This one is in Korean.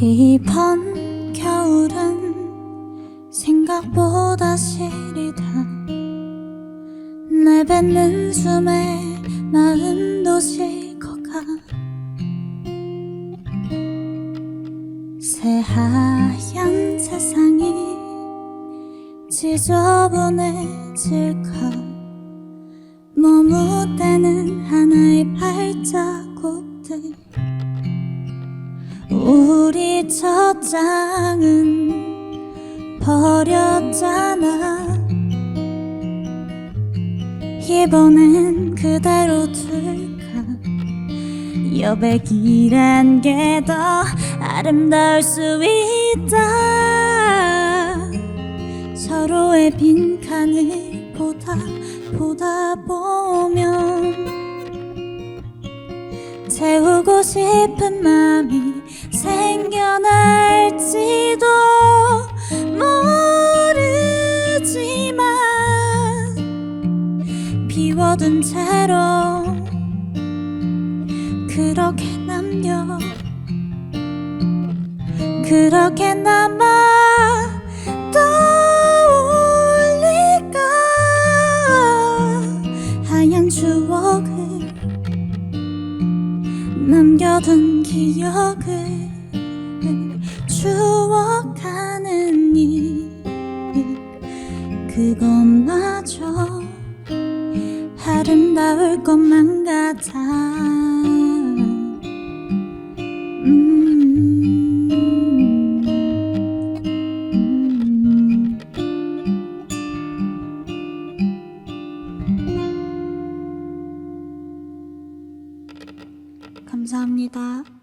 이번 겨울은 생각보다 시리다. 내뱉는 숨에 마음도 식어가. 새하얀 세상이 지저분해질까? 머뭇대 우리 첫 장은 버렸잖아. 이번엔 그대로 둘까? 여백이란 게 더 아름다울 수 있다. 서로의 빈칸을 보다 보다 보면 채우고 싶은 마음이 비워둔 채로 그렇게 남겨. 그렇게 남아 떠올릴까? 하얀 추억을 남겨둔 기억을 추억하는 일 그것마저 아름다울 것만 같아 음. 감사합니다.